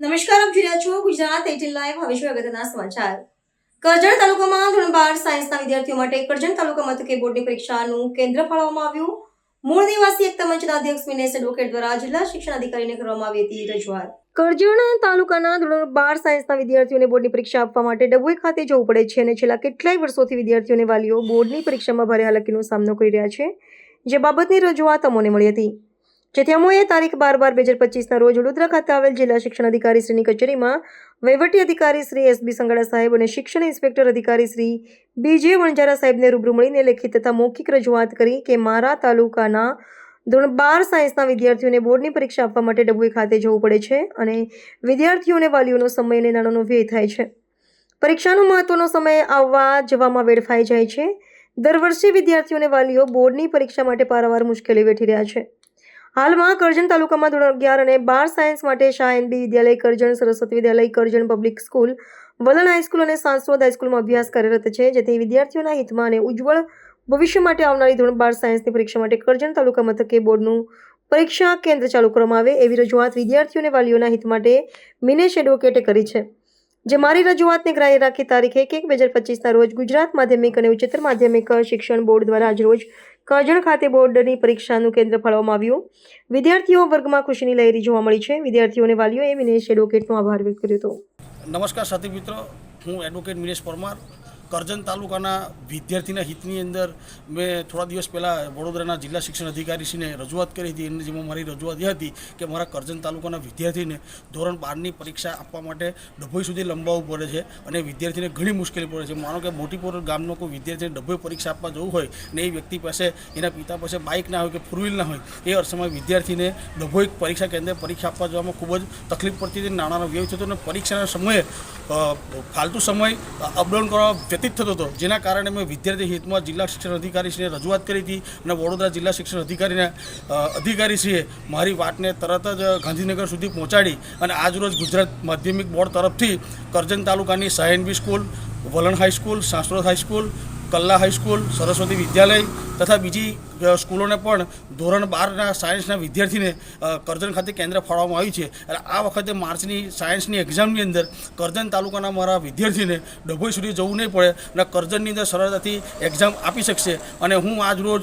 જોઈ રહ્યા છો ગુજરાત એટીન લાઈવ. હવે છે અગત્યના સમાચાર? કરજણ તાલુકામાં ધોરણ બાર સાયન્સના વિદ્યાર્થીઓ માટે કરજણ તાલુકા મથકે બોર્ડની પરીક્ષાનું કેન્દ્ર ફાળવવામાં આવ્યું. મૂળ નિવાસી એકતા મંચના અધ્યક્ષ વિનેશ એડવોકેટ દ્વારા જિલ્લા શિક્ષણ અધિકારીને કરવામાં આવી હતી રજૂઆત. કરજણ તાલુકાના ધોરણ બાર સાયન્સના વિદ્યાર્થીઓને બોર્ડની પરીક્ષા આપવા માટે ડભોઈ ખાતે જવું પડે છે અને છેલ્લા કેટલાય વર્ષોથી વિદ્યાર્થીઓને વાલીઓ બોર્ડની પરીક્ષામાં ભારે હાલાકીનો સામનો કરી રહ્યા છે. જે બાબતની રજૂઆત અમોને મળી હતી. જેથી અમોએ તારીખ બાર બાર બે હજાર પચીસના રોજ વડોદરા ખાતે આવેલ જિલ્લા શિક્ષણ અધિકારી શ્રીની કચેરીમાં વહીવટી અધિકારી શ્રી એસ બી સંગડા સાહેબ અને શિક્ષણ ઇન્સ્પેક્ટર અધિકારી શ્રી બીજે વણજારા સાહેબને રૂબરૂ મળીને લેખિત તથા મૌખિક રજૂઆત કરી કે મારા તાલુકાના ધોરણ બાર સાયન્સના વિદ્યાર્થીઓને બોર્ડની પરીક્ષા આપવા માટે ડભોઈ ખાતે જવું પડે છે અને વિદ્યાર્થીઓને વાલીઓનો સમય અને નાણાંનો વ્યય થાય છે. પરીક્ષાનો મહત્વનો સમય આવવા જવામાં વેડફાઈ જાય છે. દર વર્ષે વિદ્યાર્થીઓને વાલીઓ બોર્ડની પરીક્ષા માટે પારાવાર મુશ્કેલી વેઠી રહ્યા છે. હાલમાં કરજણ તાલુકામાં ધોરણ અગિયાર અને બાર સાયન્સ માટે શાહ એનબી વિદ્યાલય, કરજણ સરસ્વતી વિદ્યાલય, Karjan public school, Valan high school અને સાંસ્વદ હાઈસ્કૂલમાં અભ્યાસ કાર્યરત છે, જેથી વિદ્યાર્થીઓના હિતમાં અને ઉજ્જવળ ભવિષ્ય માટે આવનારી ધોરણ બાર સાયન્સની પરીક્ષા માટે કરજણ તાલુકા મથકે બોર્ડનું પરીક્ષા કેન્દ્ર ચાલુ કરવામાં આવે એવી રજૂઆત વિદ્યાર્થીઓ અને વાલીઓના હિત માટે મિનેશ એડવોકેટે કરી છે. જે મારી રજૂઆતને ગ્રાહ્ય રાખી તારીખ એક એક બે હજાર પચીસના રોજ ગુજરાત માધ્યમિક અને ઉચ્ચતર માધ્યમિક શિક્ષણ બોર્ડ દ્વારા આજરોજ કરજણ ખાતે બોર્ડની પરીક્ષાનું કેન્દ્ર ફાળવવામાં આવ્યું. વિદ્યાર્થીઓ વર્ગમાં ખુશીની લહેરી જોવા મળી છે. વિદ્યાર્થીઓને વાલીઓએ વિનેશ એડવોકેટનો આભાર વ્યક્ત કર્યો હતો. નમસ્કાર સાથી મિત્રો. હું એડવોકેટ મિનેશ પરમાર. કરજણ તાલુકાના વિદ્યાર્થીના હિતની અંદર મેં થોડા દિવસ પહેલાં વડોદરાના જિલ્લા શિક્ષણ અધિકારીશ્રીને રજૂઆત કરી હતી. એની જેમાં મારી રજૂઆત એ હતી કે મારા કરજણ તાલુકાના વિદ્યાર્થીને ધોરણ બારની પરીક્ષા આપવા માટે ડભોઈ સુધી લંબાવવું પડે છે અને વિદ્યાર્થીને ઘણી મુશ્કેલી પડે છે. માનો કે મોટીપુર ગામનો કોઈ વિદ્યાર્થીને ડભોઈ પરીક્ષા આપવા જવું હોય ને એ વ્યક્તિ પાસે, એના પિતા પાસે બાઇક ના હોય કે ફોર વ્હીલ ના હોય, એ અરસામાં વિદ્યાર્થીને ડભોઈ પરીક્ષા કેન્દ્રે પરીક્ષા આપવા જવામાં ખૂબ જ તકલીફ પડતી હતી નાણાંનો વ્યય થતો અને પરીક્ષાના સમયે ફાલતુ સમય અપડાઉન કરવા વ્યતીત થતો હતો. જેના કારણે મેં વિદ્યાર્થી હિતમાં જિલ્લા શિક્ષણ અધિકારીશ્રીને રજૂઆત કરી હતી અને વડોદરા જિલ્લા શિક્ષણ અધિકારીને અધિકારીશ્રીએ મારી વાતને તરત જ ગાંધીનગર સુધી પહોંચાડી અને આજરોજ ગુજરાત માધ્યમિક બોર્ડ તરફથી કરજણ તાલુકાની સાયનબી સ્કૂલ, વલણ હાઈસ્કૂલ સાંસ્કૃત હાઈસ્કૂલ કલ્લા હાઈસ્કૂલ સરસ્વતી વિદ્યાલય તથા બીજી સ્કૂલોને પણ ધોરણ બારના સાયન્સના વિદ્યાર્થીને કરજણ ખાતે કેન્દ્ર ફાળવવામાં આવ્યું છે. અને આ વખતે માર્ચની સાયન્સની એક્ઝામની અંદર કરજણ તાલુકાના મારા વિદ્યાર્થીને ડભોઈ સુધી જવું નહીં પડે અને કરજણની અંદર સરળતાથી એક્ઝામ આપી શકશે. અને હું આજ રોજ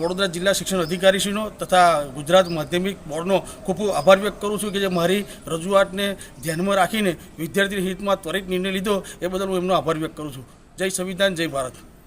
વડોદરા જિલ્લા શિક્ષણ અધિકારીશ્રીનો તથા ગુજરાત માધ્યમિક બોર્ડનો ખૂબ ખૂબ આભાર વ્યક્ત કરું છું કે જે મારી રજૂઆતને ધ્યાનમાં રાખીને વિદ્યાર્થીના હિતમાં ત્વરિત નિર્ણય લીધો એ બદલ હું એમનો આભાર વ્યક્ત કરું છું. જય સંવિધાન, જય ભારત.